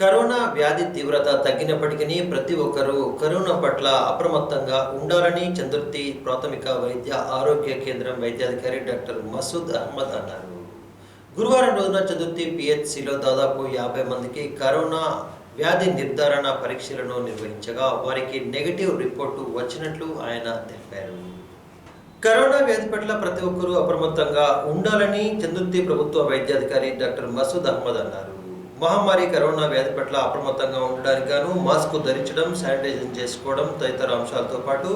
Corona వ్యాధి తీవ్రత తగ్గినప్పటికీ ప్రతి ఒక్కరూ కరోనా పట్ల అప్రమత్తంగా ఉండాలని చందుర్తి ప్రాథమిక వైద్య ఆరోగ్య కేంద్రం వైద్యాధికారి డాక్టర్ మసూద్ అహ్మద్ అన్నారు. గురువారం రోజున చతుర్థి పిహెచ్సిలో దాదాపు యాభై మందికి కరోనా వ్యాధి నిర్ధారణ పరీక్షలను నిర్వహించగా వారికి నెగిటివ్ రిపోర్టు వచ్చినట్లు ఆయన తెలిపారు. కరోనా వ్యాధి పట్ల ప్రతి ఒక్కరూ అప్రమత్తంగా ఉండాలని చందుర్తి ప్రభుత్వ వైద్యాధికారి డాక్టర్ మసూద్ అహ్మద్ అన్నారు. మహమ్మారి కరోనా వ్యాధి పట్ల అప్రమత్తంగా ఉండడానికి గాను మాస్క్ ధరించడం శానిటైజింగ్ చేసుకోవడం తదితర అంశాలతో పాటు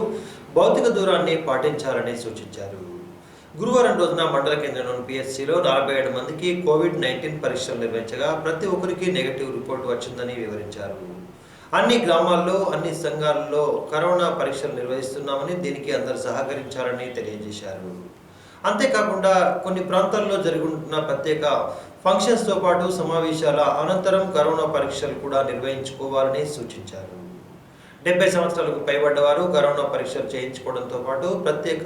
భౌతిక దూరాన్ని పాటించాలని సూచించారు. గురువారం రోజున మండల కేంద్రంలోని పిఎస్సిలో నలభై ఏడు మందికి కోవిడ్ నైన్టీన్ పరీక్షలు నిర్వహించగా ప్రతి ఒక్కరికి నెగటివ్ రిపోర్ట్ వచ్చిందని వివరించారు. అన్ని గ్రామాల్లో అన్ని సంఘాల్లో కరోనా పరీక్షలు నిర్వహిస్తున్నామని దీనికి అందరు సహకరించాలని తెలియజేశారు. అంతేకాకుండా కొన్ని ప్రాంతాల్లో జరుగుతున్న ప్రత్యేక ఫంక్షన్స్తో పాటు సమావేశాల అనంతరం కరోనా పరీక్షలు కూడా నిర్వహించుకోవాలని సూచించారు. డెబ్బై సంవత్సరాలకు పైబడ్డవారు కరోనా పరీక్షలు చేయించుకోవడంతో పాటు ప్రత్యేక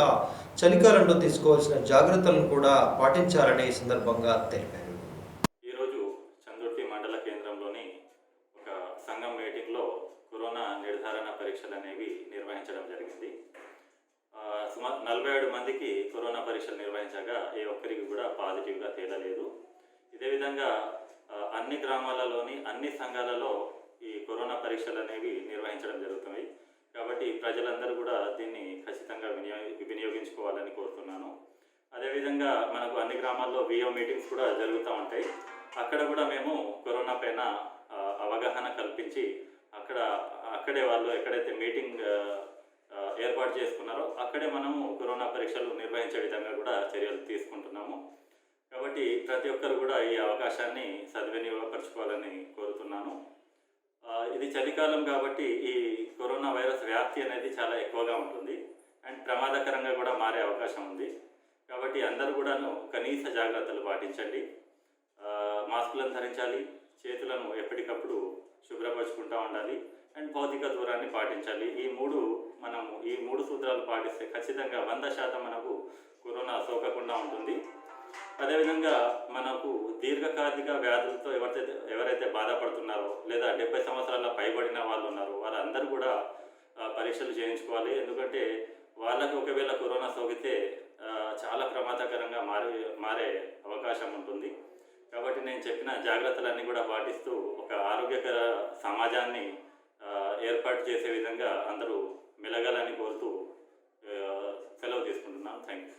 చలికాలంలో తీసుకోవాల్సిన జాగ్రత్తలను కూడా పాటించాలని సందర్భంగా తెలిపారు. ఈరోజు చందుర్తి మండల కేంద్రంలోని ఒక సంఘం మీటింగ్లో కరోనా నిర్ధారణ పరీక్షలు అనేవి నిర్వహించడం జరిగింది. నలభై ఏడు మందికి కరోనా పరీక్షలు నిర్వహించగా ఏ ఒక్కరికి కూడా పాజిటివ్గా తేలలేదు. ఇదే విధంగా అన్ని గ్రామాలలోని అన్ని సంఘాలలో ఈ కరోనా పరీక్షలు అనేవి నిర్వహించడం జరుగుతుంది. కాబట్టి ప్రజలందరూ కూడా దీన్ని ఖచ్చితంగా వినియోగ వినియోగించుకోవాలని కోరుతున్నాను. అదేవిధంగా మనకు అన్ని గ్రామాల్లో విఓ మీటింగ్స్ కూడా జరుగుతూ ఉంటాయి. అక్కడ కూడా మేము కరోనా పైన అవగాహన కల్పించి అక్కడ అక్కడే వాళ్ళు ఎక్కడైతే మీటింగ్ ఏర్పాటు చేసుకున్నారో అక్కడే మనము కరోనా పరీక్షలు నిర్వహించే విధంగా కూడా చర్యలు తీసుకుంటున్నాము. కాబట్టి ప్రతి ఒక్కరు కూడా ఈ అవకాశాన్ని సద్వినియోగపరచుకోవాలని కోరుతున్నాను. ఇది చలికాలం కాబట్టి ఈ కరోనా వైరస్ వ్యాప్తి అనేది చాలా ఎక్కువగా ఉంటుంది. అండ్ ప్రమాదకరంగా కూడా మారే అవకాశం ఉంది. కాబట్టి అందరూ కూడాను కనీస జాగ్రత్తలు పాటించండి. మాస్కులను ధరించాలి చేతులను ఎప్పటికప్పుడు శుభ్రపరచుకుంటూ ఉండాలి అండ్ భౌతిక దూరాన్ని పాటించాలి. ఈ మూడు మనము ఈ మూడు సూత్రాలు పాటిస్తే ఖచ్చితంగా వంద శాతం మనకు కరోనా సోకకుండా ఉంటుంది. అదేవిధంగా మనకు దీర్ఘకాలిక వ్యాధులతో ఎవరైతే ఎవరైతే బాధపడుతున్నారో లేదా డెబ్బై సంవత్సరాల పైబడిన వాళ్ళు ఉన్నారో వాళ్ళందరూ కూడా పరీక్షలు చేయించుకోవాలి. ఎందుకంటే వాళ్ళకి ఒకవేళ కరోనా సోకితే చాలా ప్రమాదకరంగా మారే మారే అవకాశం ఉంటుంది. కాబట్టి నేను చెప్పిన జాగ్రత్తలన్నీ కూడా పాటిస్తూ ఒక ఆరోగ్యకర సమాజాన్ని ఏర్పాటు చేసే విధంగా అందరూ మెలగాలని కోరుతూ సెలవు తీసుకుంటున్నాను థ్యాంక్ యూ